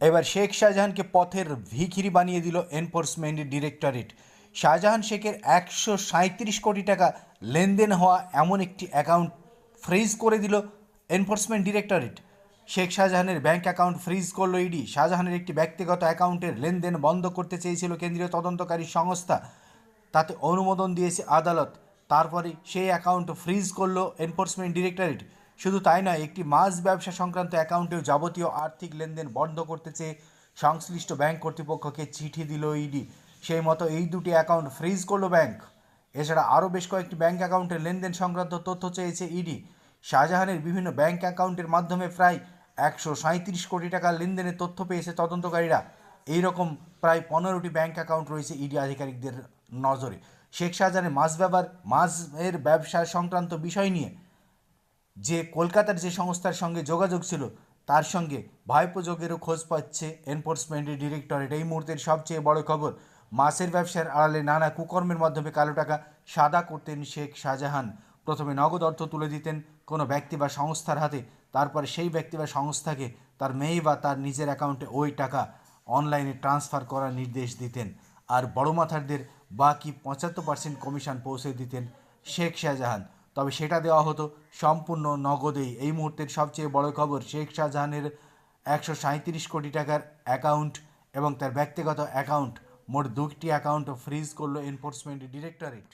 এবার শেখ শাহজাহানকে পথের ভিখিরি বানিয়ে দিল এনফোর্সমেন্ট ডিরেক্টরেট। শাহজাহান শেখের একশো সাঁত্রিশ কোটি টাকা লেনদেন হওয়া এমন একটি অ্যাকাউন্ট ফ্রিজ করে দিল এনফোর্সমেন্ট ডিরেক্টরেট। শেখ শাহজাহানের ব্যাংক অ্যাকাউন্ট ফ্রিজ করল ইডি। শাহজাহানের একটি ব্যক্তিগত অ্যাকাউন্টের লেনদেন বন্ধ করতে চেয়েছিল কেন্দ্রীয় তদন্তকারী সংস্থা। তাতে অনুমোদন দিয়েছে আদালত। তারপরে সেই অ্যাকাউন্ট ফ্রিজ করল এনফোর্সমেন্ট ডিরেক্টরেট। শুধু তাই নয়, একটি মাছ ব্যবসা সংক্রান্ত অ্যাকাউন্টেও যাবতীয় আর্থিক লেনদেন বন্ধ করতে চেয়ে সংশ্লিষ্ট ব্যাংক কর্তৃপক্ষকে চিঠি দিল ইডি সেই মতো এই দুটি অ্যাকাউন্ট ফ্রিজ করল ব্যাংক। এছাড়া আরও বেশ কয়েকটি ব্যাংক অ্যাকাউন্টের লেনদেন সংক্রান্ত তথ্য চেয়েছে ইডি শাহজাহানের বিভিন্ন ব্যাংক অ্যাকাউন্টের মাধ্যমে প্রায় একশো সাঁত্রিশ কোটি টাকার লেনদেনের তথ্য পেয়েছে তদন্তকারীরা। এই রকম প্রায় পনেরোটি ব্যাংক অ্যাকাউন্ট রয়েছে ইডি আধিকারিকদের নজরে। শেখ শাহজাহানের মাছ ব্যবহার, মাছের ব্যবসা সংক্রান্ত বিষয় নিয়ে যে কলকাতার যে সংস্থার সঙ্গে যোগাযোগ ছিল, তার সঙ্গে ভাইপোযোগেরও খোঁজ পাচ্ছে এনফোর্সমেন্টের ডিরেক্টরেট এই মুহূর্তের সবচেয়ে বড় খবর, মাছের ব্যবসার আড়ালে নানা কুকর্মের মাধ্যমে কালো টাকা সাদা করতেন শেখ শাহজাহান। প্রথমে নগদ অর্থ তুলে দিতেন কোনো ব্যক্তি বা সংস্থার হাতে, তারপরে সেই ব্যক্তি বা সংস্থাকে তার মেয়ে বা তার নিজের অ্যাকাউন্টে ওই টাকা অনলাইনে ট্রান্সফার করার নির্দেশ দিতেন। আর বড় মাথারদের বাকি পঁচাত্তর পার্সেন্ট কমিশন পৌঁছে দিতেন শেখ শাহজাহান। তবে সেটা দেওয়া হতো সম্পূর্ণ নগদেই। এই মুহূর্তের সবচেয়ে বড় খবর, শেখ শাহজাহানের একশো সাঁত্রিশ কোটি টাকার অ্যাকাউন্ট এবং তার ব্যক্তিগত অ্যাকাউন্ট। মোট দুটি অ্যাকাউন্ট ফ্রিজ করল এনফোর্সমেন্ট ডিরেক্টরেট